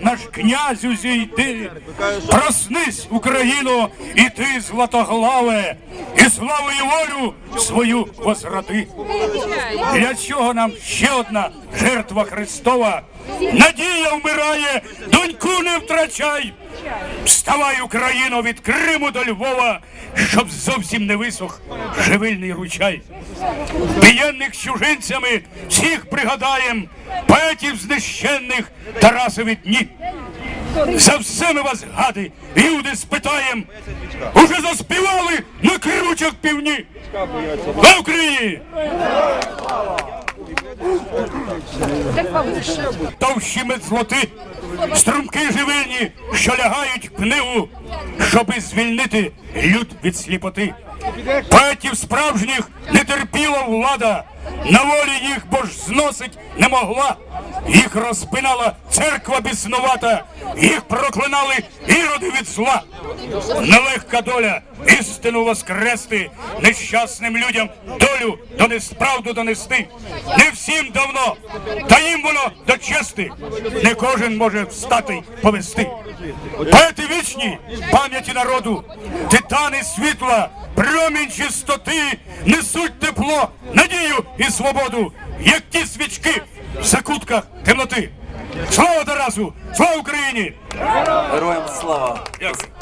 наш князю зійти. Проснись, Україно, і ти, златоглаве, і славу і волю свою возроди. Для чого нам ще одна жертва Христова? Надія вмирає, доньку не втрачай. Вставай, Україно, від Криму до Львова, щоб зовсім не висох живильний ручай. П'яних чужинцями всіх пригадаєм, поетів знищенних Тарасові дні. За все ми вас, гади, люди спитаєм. Уже заспівали на кручах півні. На Україні! Товщі медзлоти, струмки живильні, що лягають книгу, щоби звільнити люд від сліпоти. Поетів справжніх не терпіла влада, на волі їх бо ж зносить не могла. Їх розпинала церква біснувата, їх проклинали іроди від зла. Нелегка доля істину воскрести, нещасним людям долю донес правду донести. Не всім давно, та їм воно до чести. Не кожен може встати повести. Поети вічні пам'яті народу, титани світла, промінь чистоти несуть тепло, надію і свободу, як ті свічки в закутках темноти. Слава Тарасу! Слава Україні! Героям слава! Дякую.